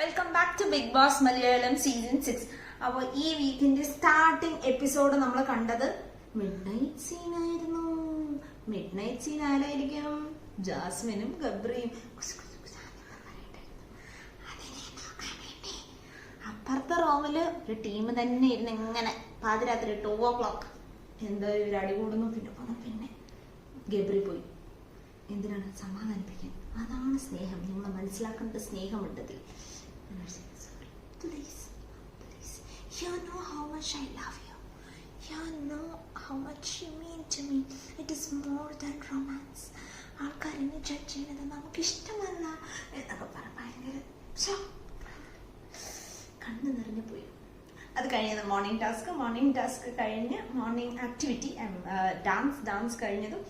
Welcome back to big boss Malayalam season six അപ്പോൾ ഈ വീക്കിന്റെ സ്റ്റാർട്ടിംഗ് എപ്പിസോഡ് നമ്മൾ കണ്ടത് മിഡ് നൈറ്റ് സീൻ ആയിരുന്നു. മിഡ് നൈറ്റ് സീൻ ആരായിരിക്കും? ജാസ്മിനും ഗബ്രിയും. അപ്പുറത്തെ റൂമിൽ ഒരു ടീം തന്നെ ഇരുന്ന് ഇങ്ങനെ പാതിരാത്രി ടു ഓ ക്ലോക്ക് എന്തോ ഇവർ അടികൂടുന്നു പിന്നെ പോണം പിന്നെ ഗബ്രി പോയി. എന്തിനാണ് സമാധാനിപ്പിക്കാൻ? അതാണ് സ്നേഹം. നിങ്ങൾ മനസ്സിലാക്കേണ്ട സ്നേഹമുണ്ട് you know how much I love you. You know how much you mean to me. It is more than romance. ആൾക്കാർ എന്നെ ജഡ്ജ് ചെയ്യുന്നത് നമുക്ക് ഇഷ്ടമല്ല എന്നൊക്കെ പറഞ്ഞ ഭയങ്കര. കണ്ണ് നിറഞ്ഞു പോയി അത് കഴിഞ്ഞത് മോർണിംഗ് ടാസ്ക് മോർണിംഗ് ടാസ്ക് കഴിഞ്ഞ് മോർണിംഗ് ആക്ടിവിറ്റി ഡാൻസ് ഡാൻസ് കഴിഞ്ഞതും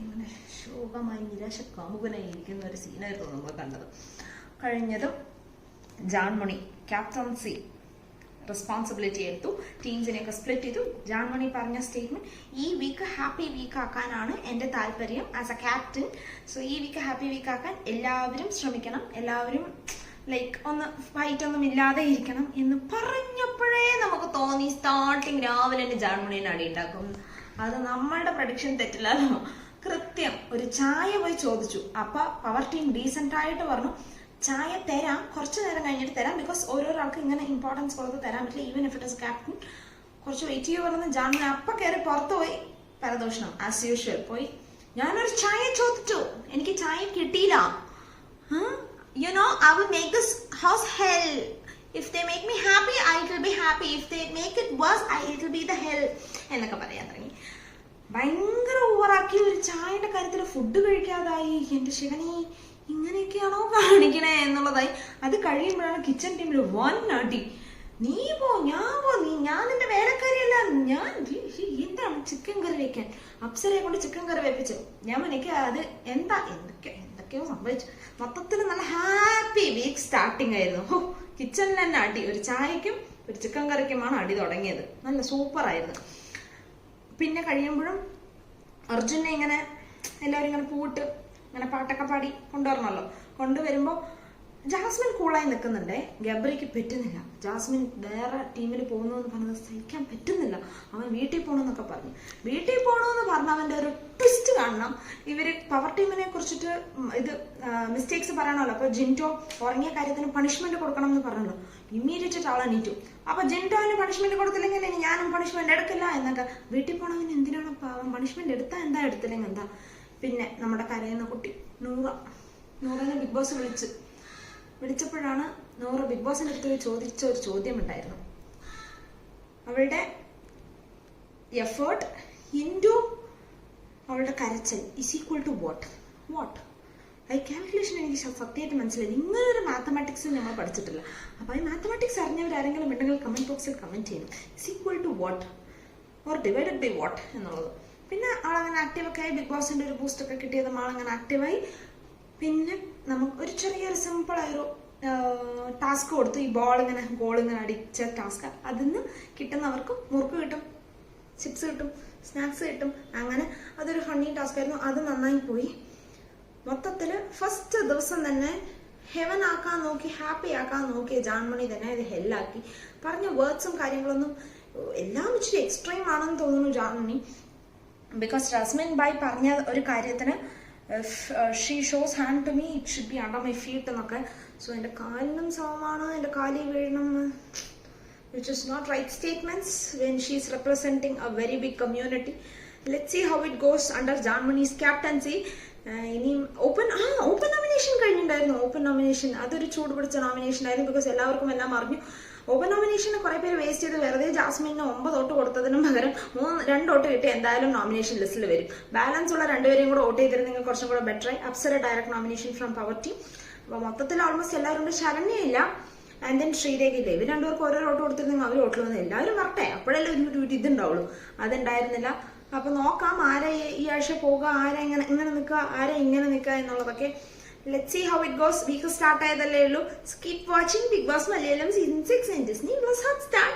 ഇങ്ങനെ ശോകമായി നിരാശ കാമുകനായി ഇരിക്കുന്ന ഒരു സീനായിരുന്നു നമ്മൾ കണ്ടത് കഴിഞ്ഞതും ജാൻമണി ക്യാപ്റ്റൻസി റെസ്പോൺസിബിലിറ്റി എടുത്തു. ടീംസിനെയൊക്കെ സ്പ്ലിറ്റ് ചെയ്തു. ജാൻമണി പറഞ്ഞ സ്റ്റേറ്റ്മെന്റ് ഈ വീക്ക് ഹാപ്പി വീക്ക് ആക്കാനാണ് എന്റെ താല്പര്യം ആസ് എ ക്യാപ്റ്റൻ സോ ഈ വീക്ക് ഹാപ്പി വീക്ക് ആക്കാൻ എല്ലാവരും ശ്രമിക്കണം. എല്ലാവരും ലൈക്ക് ഒന്ന് ഫൈറ്റ് ഒന്നും ഇല്ലാതെ ഇരിക്കണം എന്ന് പറഞ്ഞപ്പോഴേ നമുക്ക് തോന്നി സ്റ്റാർട്ടിങ് രാവിലെ തന്നെ ജാൻമണിനെ അടി ഉണ്ടാക്കും. അത് നമ്മളുടെ പ്രഡിക്ഷൻ തെറ്റില്ലല്ലോ കൃത്യം ഒരു ചായ പോയി ചോദിച്ചു. അപ്പൊ പവർ ടീം ഡീസെന്റ് ആയിട്ട് പറഞ്ഞു. ചായ തരാം കുറച്ച് നേരം കഴിഞ്ഞിട്ട് തരാം ബിക്കോസ് ഓരോരാൾക്ക് ഇങ്ങനെ ഇമ്പോർട്ടൻസ് കൊടുത്ത് തരാൻ പറ്റില്ല. Even if it is captain കുറച്ച് വെയിറ്റ് പറഞ്ഞ ജാൻമണി അപ്പൊ കയറി പുറത്ത് പോയി പരദോഷണം ആസ് യൂഷ്വൽ പോയി. ഞാനൊരു ചായ ചോദിച്ചു. എനിക്ക് ചായ കിട്ടിയില്ല. You know I will make this house hell if they make me happy I will be happy if they make it worse I it will be the hell എന്നൊക്കെ പറയാൻ തുടങ്ങി. ഭയങ്കര ഓവറാക്കി ഒരു ചായന്റെ കാര്യത്തിൽ ഫുഡ് കഴിക്കാതായി. എന്റെ ശിവനെ. ഇങ്ങനെയൊക്കെയാണോ കാണിക്കണേ എന്നുള്ളതായി. അത് കഴിയുമ്പോഴാണ് കിച്ചൺ ടീമിൽ വൻ നാട്ടി നീ പോ ഞാൻ പോ നീ ഞാൻ നിന്റെ വേലക്കാരിയല്ല. ഞാൻ എന്താണ് ചിക്കൻ കറി വെക്കാൻ? അപ്സരയെ കൊണ്ട് ചിക്കൻ കറി വെപ്പിച്ചു. ഞാൻ എനിക്ക് അത് എന്താ? എന്തൊക്കെ എന്തൊക്കെയോ സംഭവിച്ചു. മൊത്തത്തിൽ നല്ല ഹാപ്പി വീക്ക് സ്റ്റാർട്ടിംഗ് ആയിരുന്നു. കിച്ചണിൽ തന്നെ അടി. ഒരു ചായക്കും ഒരു ചിക്കൻ കറിക്കുമാണ് അടി തുടങ്ങിയത്. നല്ല സൂപ്പർ ആയിരുന്നു. പിന്നെ കഴിയുമ്പോഴും അർജുനെ ഇങ്ങനെ എല്ലാവരും ഇങ്ങനെ പൂട്ട് ഇങ്ങനെ പാട്ടൊക്കെ പാടി കൊണ്ടുവരണമല്ലോ. കൊണ്ടുവരുമ്പോൾ ജാസ്മിൻ കൂളായി നിൽക്കുന്നുണ്ടേ. ഗബ്രിക്ക് പറ്റുന്നില്ല. ജാസ്മിൻ വേറെ ടീമിൽ പോകുന്നു എന്ന് പറഞ്ഞത് സഹിക്കാൻ പറ്റുന്നില്ല. അവൻ വീട്ടിൽ പോകണമെന്നൊക്കെ പറഞ്ഞു. വീട്ടിൽ പോകണമെന്ന് പറഞ്ഞ അവന്റെ ഒരു ട്വിസ്റ്റ് കാണണം. ഇവർ പവർ ടീമിനെ കുറിച്ചിട്ട് ഇത് മിസ്റ്റേക്സ് പറയണമല്ലോ. അപ്പൊ ജിന്റോ ഉറങ്ങിയ കാര്യത്തിന് പണിഷ്മെന്റ് കൊടുക്കണം എന്ന് പറഞ്ഞല്ലോ ഇമ്മീഡിയറ്റ് ആൾ എണീറ്റു. അപ്പൊ ജിന്റോന് പണിഷ്മെന്റ് കൊടുത്തില്ലെങ്കിൽ ഞാനും പണിഷ്മെന്റ് എടുക്കില്ല എന്നൊക്കെ. വീട്ടിൽ പോകണമെങ്കിൽ എന്തിനാണ് പണിഷ്മെന്റ് എടുത്താൽ എന്താ? എടുത്തില്ലെങ്കിൽ എന്താ? പിന്നെ നമ്മുടെ കരയുന്ന കുട്ടി നൂറ. നൂറിനെ ബിഗ് ബോസ് വിളിച്ച്. വിളിച്ചപ്പോഴാണ് നൂറ് ബിഗ് ബോസിന്റെ അടുത്ത് ചോദിച്ച ഒരു ചോദ്യം ഉണ്ടായിരുന്നു അവളുടെ എഫേർട്ട് ഇന്റു അവളുടെ കരച്ചൽ is equal to what what I calculation എനിക്ക് സത്യമായിട്ട് മനസ്സിലായി. ഇങ്ങനെ ഒരു മാത്തമാറ്റിക്സ് നമ്മൾ പഠിച്ചിട്ടില്ല. അപ്പോൾ ഈ മാത്തമാറ്റിക്സ് അറിഞ്ഞവരാരെങ്കിലും ഉണ്ടെങ്കിൽ കമന്റ് ബോക്സിൽ കമന്റ് ചെയ്യണം. Is equal to what or divided by what എന്നുള്ളത്. പിന്നെ ആളങ്ങനെ ആക്റ്റീവ് ഒക്കെ ആയി ബിഗ് ബോസിന്റെ ഒരു ബൂസ്റ്റ് ഒക്കെ കിട്ടിയതും ആളങ്ങനെ ആക്റ്റീവായി പിന്നെ നമുക്ക് ഒരു ചെറിയൊരു സിമ്പിൾ ആയൊരു ടാസ്ക് കൊടുത്തു. ഈ ബോൾ ഇങ്ങനെ ഗോൾ ഇങ്ങനെ അടിച്ച ടാസ്ക് അതിൽ നിന്ന് കിട്ടുന്നവർക്ക് മുറുക്ക് കിട്ടും ചിപ്സ് കിട്ടും സ്നാക്സ് കിട്ടും. അങ്ങനെ അതൊരു ഫണ്ണി ടാസ്ക് ആയിരുന്നു. അത് നന്നായി പോയി. മൊത്തത്തിൽ ഫസ്റ്റ് ദിവസം തന്നെ ഹെവൻ ആക്കാൻ നോക്കി ഹാപ്പി ആക്കാൻ നോക്കിയ ജാൻമണി തന്നെ ഇത് ഹെല്ലാക്കി പറഞ്ഞ വേർഡ്സും കാര്യങ്ങളൊന്നും എല്ലാം ഇച്ചിരി എക്സ്ട്രീം ആണെന്ന് തോന്നുന്നു ജാൻമണി. ബിക്കോസ് റസ്മിൻ ബായ് പറഞ്ഞ ഒരു കാര്യത്തിന് she shows hand to me it should be under my feet എന്നൊക്കെ സോ എന്റെ കാലിനും സമമാണ് എന്റെ കാലിൽ വീഴണം is not right statements when she is representing a very big community. Let's see how it goes under Janmani's captaincy. ആഹ് ഇനിയും open ആ open nomination കഴിഞ്ഞിട്ടുണ്ടായിരുന്നു open nomination അതൊരു ചൂട് പിടിച്ച നോമിനേഷൻ ആയിരുന്നു ബിക്കോസ് എല്ലാവർക്കും എല്ലാം അറിഞ്ഞു. ഓപ്പൺ നോമിനേഷന് കുറെ പേര് വേസ്റ്റ് ചെയ്ത് വെറുതെ ജാസ്മിന് ഒമ്പത് വോട്ട് കൊടുത്തതിനും പകരം മൂന്ന് രണ്ട് തൊട്ട് കിട്ടി എന്തായാലും നോമിനേഷൻ ലിസ്റ്റിൽ വരും. ബാലൻസ് ഉള്ള രണ്ടുപേരെയും കൂടെ വോട്ട് ചെയ്തിരുന്നെങ്കിൽ കുറച്ചും കൂടെ ബെറ്റർ ആയി. Apsara direct nomination from power team അപ്പോൾ മൊത്തത്തിൽ ഓൾമോസ്റ്റ് എല്ലാവരും ഉണ്ട് ശരണ്യയില്ല. ആൻഡ് ദെൻ ഇല്ല? ഇവർ രണ്ടുപേർക്ക് ഓരോ ഓട്ട് കൊടുത്തിരുന്നെങ്കിൽ അവർ ഓട്ടിൽ വന്ന് എല്ലാവരും വരട്ടെ. അപ്പോഴല്ലേ ഒരു ഇതുണ്ടാവുള്ളൂ. അതുണ്ടായിരുന്നില്ല. അപ്പൊ നോക്കാം ആരെ ഈ- ആഴ്ച പോകുക ആരെ ഇങ്ങനെ ഇങ്ങനെ നിൽക്കുക ആരെ ഇങ്ങനെ നിൽക്കുക എന്നുള്ളതൊക്കെ let see how it goes week start ആയതല്ലേ ഉള്ളൂ. Keep watching big boss Malayalam season six and Disney plus Hotstar